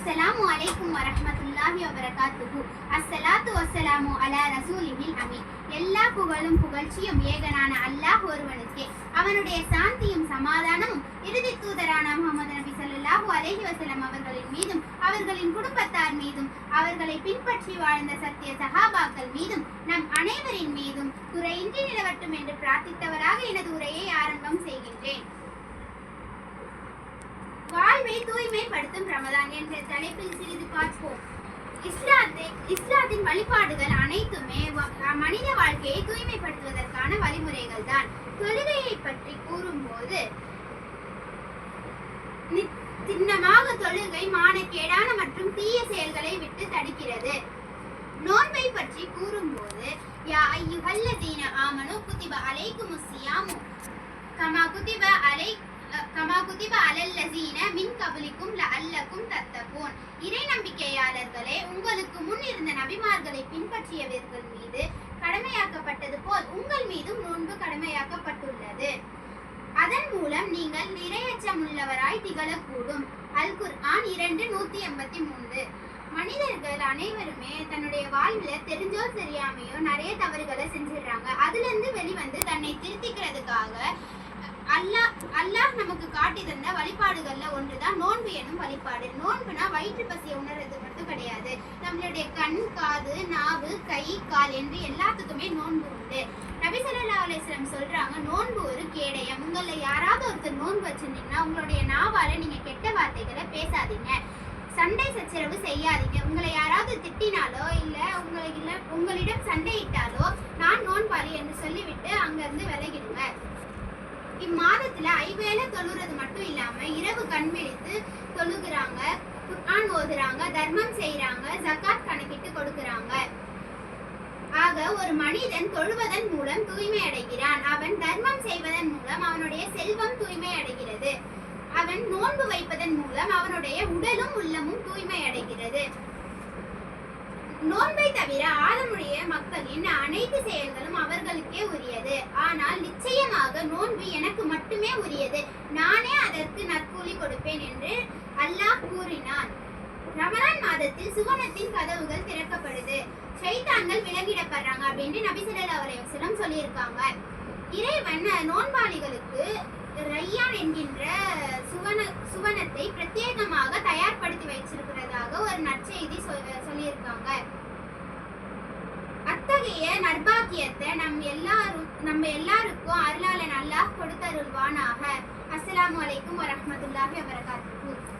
அஸ்ஸலாமு அலைக்கும் வரஹ்மத்துல்லாஹி வபரகாத்துஹு. அஸ்ஸலாத்து வஸ்ஸலாமு அலா ரசூலிஹில் அமீன். எல்லா புகழும் புகழ்ச்சியும் ஏகனான அல்லாஹ் ஒருவனுக்கே. அவனுடைய சாந்தியும் சமாதானமும் இறுதி தூதரான முகமது நபி ஸல்லல்லாஹு அலைஹி வஸல்லம் அவர்களின் மீதும் அவர்களின் குடும்பத்தார் மீதும் அவர்களை பின்பற்றி வாழ்ந்த சத்திய சஹாபாக்கள் மீதும் நம் அனைவரின் மீதும் குறையின்றி நிலவட்டும் என்று பிரார்த்தித்தவராக எனது உரையை ஆரம்பம் செய்கின்றேன். வாழ்வை தூய்மைப்படுத்தும் ரமதான் என்ற தலைப்பில் சிறிது பார்ப்போம். இஸ்லாத்தை இஸ்லாத்தின் வழிபாடுகள் அனைத்துமே மனித வாழ்க்கையை தூய்மைப்படுத்துவதற்கான வழிமுறைகள் தான் தொழுகையை பற்றி கூறும்போது நி- சின்னமாக தொழுகை மானக்கேடான மற்றும் தீய செயல்களை விட்டு தடுக்கிறது. நோன்பை பற்றி கூறும்போது யா ஐயுஹல்லதீன ஆமனு குதிப அலைக்குமுஸ் ஸியாமு கமா குதிப அலை கமா குதிப அலல்லசீன மின் கபலிக்கும் லஅல்லக்கும் தத்தகூன் இறை நம்பிக்கையாளர்களே உங்களுக்கு முன் இருந்த நபிமார்களை பின்பற்றியவர்கள் மீது கடமையாக்கப்பட்டது போல் உங்கள் மீதும் நோன்பு கடமையாக்கப்பட்டுள்ளது. அதன் மூலம் நீங்கள் நிறையச்சம் உள்ளவராய் திகழக்கூடும். அல் குர்ஆன் இரண்டு நூத்தி எண்பத்தி மூன்று. மனிதர்கள் அனைவருமே தன்னுடைய வாழ்வில் தெரிஞ்சோ தெரியாமையோ நிறைய தவறுகளை செஞ்சிடுறாங்க. அதுல இருந்து வெளிவந்து தன்னை திருத்திக்கிறதுக்காக அல்லாஹ் அல்லாஹ் வழிபாடுகள்ல ஒன்றுதான் நோன்பு எனும் வழிபாடு. நோன்புனா வயிற்று பசியை உணர்றது மட்டும் கிடையாது. நம்மளுடைய கண் காது நாவு கை கால் என்று எல்லாத்துக்குமே நோன்பு உண்டு. நபி ஸல்லல்லாஹு சொல்றாங்க நோன்பு ஒரு கேடயம். உங்களை யாராவது ஒருத்தர் நோன்பு வச்சிருந்தீங்கன்னா உங்களுடைய நாவால நீங்க கெட்ட வார்த்தைகளை பேசாதீங்க. சண்டை சச்சரவு செய்யாதீங்க. உங்களை யாராவது திட்டினாலோ இல்ல உங்களை இல்ல உங்களிடம் சண்டையிட்டாலோ நான் நோன்பாளி என்று சொல்லிவிட்டு அங்கிருந்து விலகிடுங்க இம்மாதத்துல ஐவேளை தொழுறது மட்டும் இல்லாம இரவு கண் விழித்து தொழுகிறாங்க குர்ஆன் ஓதுறாங்க தர்மம் செய்யறாங்க ஜக்காத் கணக்கிட்டு கொடுக்கறாங்க. ஆக ஒரு மனிதன் தொழுவதன் மூலம் தூய்மை அடைகிறான். அவன் தர்மம் செய்வதன் மூலம் அவனுடைய செல்வம் தூய்மை அடைகிறது. அவன் நோன்பு வைப்பதன் மூலம் அவனுடைய உடலும் உள்ளமும் தூய்மை அடைகிறது. நோன்பை தவிர ஆதமுடைய மக்களின் அனைத்து செயல்களும் அவர்களுக்கே உரியது. ஆனால் நிச்சயமாக நோன்பு எனக்கே உரியது நானே அதற்கு நற்கூலி கொடுப்பேன் என்று அல்லாஹ் கூறினான். ரமலான் மாதத்தில் சுவனத்தின் கதவுகள் திறக்கப்படுது. ஷைத்தான்கள் விலகிடப்படுறாங்க அப்படின்னு நபி ஸல்லல்லாஹு சொல்லியிருக்காங்க. இறைவன் நோன்பாளிகளுக்கு ரையான் என்கின்ற சுவன சுவனத்தை பிரத்யேகமாக தயார்படுத்தி வைச்சிருக்கிறதாக ஒரு நற்செய்தி சொல்லியிருக்காங்க. அத்தகைய நற்பாக்கியத்தை நம் எல்லாரும் நம்ம எல்லாருக்கும் அருளாளன் அருள்வானாக அஸ்லாம் வலைக்கும் வரமத்துல்லாஹி வரகாத்து